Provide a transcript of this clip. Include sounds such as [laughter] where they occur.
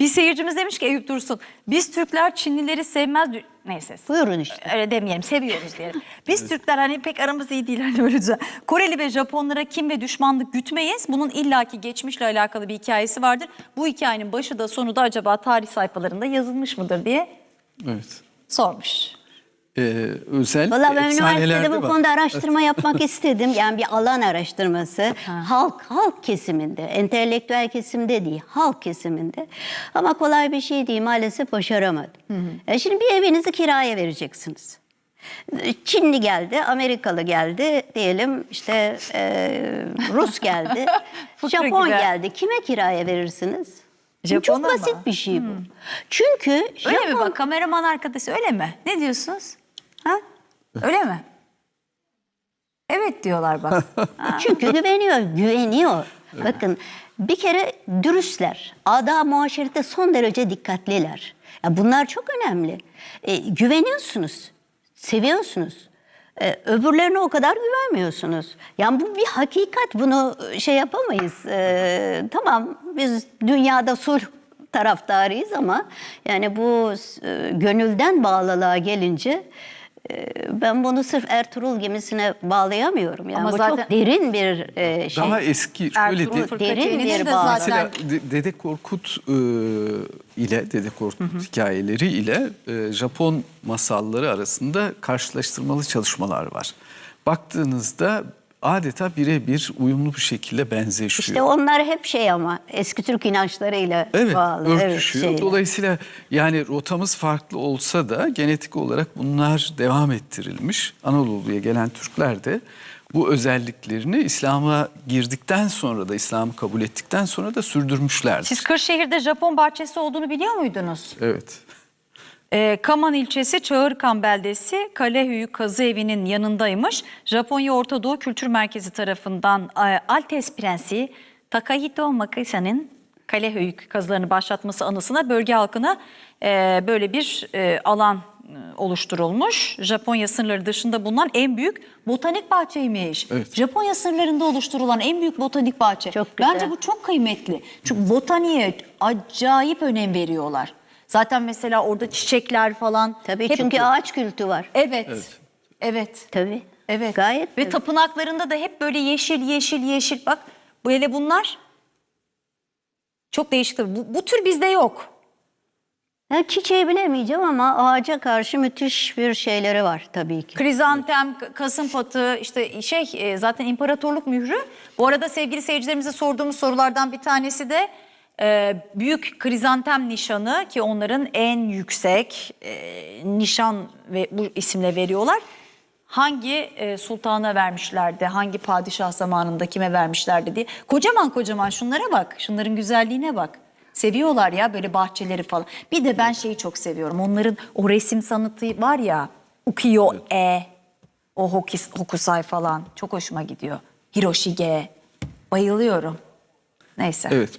Bir seyircimiz demiş ki Eyüp Dursun, biz Türkler Çinlileri sevmez. Neyse. Buyurun işte. Öyle demeyelim, seviyoruz diyelim. [laughs] Biz Türkler hani pek aramız iyi değil hani öyle güzel. Koreli ve Japonlara kim ve düşmanlık gütmeyiz. Bunun illaki geçmişle alakalı bir hikayesi vardır. Bu hikayenin başı da sonu da acaba tarih sayfalarında yazılmış mıdır diye Evet. sormuş. Ee, özel Valla ben üniversitede bu var. konuda araştırma yapmak [laughs] istedim. Yani bir alan araştırması. [laughs] halk, halk kesiminde, entelektüel kesimde değil, halk kesiminde. Ama kolay bir şey değil, maalesef başaramadım. E şimdi bir evinizi kiraya vereceksiniz. Çinli geldi, Amerikalı geldi, diyelim işte e, Rus geldi, [laughs] Japon gibi. geldi. Kime kiraya verirsiniz? Japon'a Çok mı? basit bir şey bu. Çünkü Öyle mi bak kameraman arkadaşı öyle mi? Ne diyorsunuz? Ha? Öyle mi? Evet diyorlar bak. [laughs] Çünkü güveniyor, güveniyor. Bakın bir kere dürüstler, ada muaşerete son derece dikkatliler. Ya bunlar çok önemli. E, güveniyorsunuz, seviyorsunuz. E, öbürlerine o kadar güvenmiyorsunuz. Yani bu bir hakikat, bunu şey yapamayız. E, tamam biz dünyada sulh taraftarıyız ama yani bu e, gönülden bağlılığa gelince ben bunu sırf Ertuğrul gemisine bağlayamıyorum. Yani Ama bu zaten- çok derin bir e, şey. Daha eski şöyle Ertuğrul de, derin bir de bağ. zaten Mesela De- Dede Korkut e, ile Dede Korkut hikayeleri ile e, Japon masalları arasında karşılaştırmalı çalışmalar var. Baktığınızda adeta birebir uyumlu bir şekilde benzeşiyor. İşte onlar hep şey ama eski Türk inançlarıyla Evet, bağlı. evet, örtüşüyor. şeyler. Dolayısıyla yani rotamız farklı olsa da genetik olarak bunlar devam ettirilmiş. Anadolu'ya gelen Türkler de bu özelliklerini İslam'a girdikten sonra da İslam'ı kabul ettikten sonra da sürdürmüşlerdir. Siz Kırşehir'de Japon bahçesi olduğunu biliyor muydunuz? Evet. Ee, Kaman ilçesi Çağırkan beldesi Kalehüyü Kazı Evi'nin yanındaymış. Japonya Orta Doğu Kültür Merkezi tarafından e, Altes Prensi Takahito Makisa'nın Kalehüyük kazılarını başlatması anısına bölge halkına e, böyle bir e, alan e, oluşturulmuş. Japonya sınırları dışında bulunan en büyük botanik bahçeymiş. Evet. Japonya sınırlarında oluşturulan en büyük botanik bahçe. Çok güzel. Bence bu çok kıymetli. Çünkü botaniğe acayip önem veriyorlar. Zaten mesela orada çiçekler falan. Tabii hep- çünkü ağaç kültü var. Evet. Evet. Tabii. Evet. Gayet Ve tabii. tapınaklarında da hep böyle yeşil yeşil yeşil. Bak böyle bunlar çok değişik. tabii. Bu, bu tür bizde yok. Ya çiçeği bilemeyeceğim ama ağaca karşı müthiş bir şeyleri var tabii ki. Krizantem, kasımpatı, işte şey e, zaten imparatorluk mührü. Bu arada sevgili seyircilerimize sorduğumuz sorulardan bir tanesi de e, büyük krizantem nişanı ki onların en yüksek e, nişan ve bu isimle veriyorlar. Hangi e, sultana vermişlerdi, hangi padişah zamanında kime vermişlerdi diye. Kocaman kocaman şunlara bak, şunların güzelliğine bak. Seviyorlar ya böyle bahçeleri falan. Bir de ben şeyi çok seviyorum. Onların o resim sanatı var ya. Ukiyo e. O hokis, hokusai falan. Çok hoşuma gidiyor. Hiroshige. Bayılıyorum. Neyse. Evet.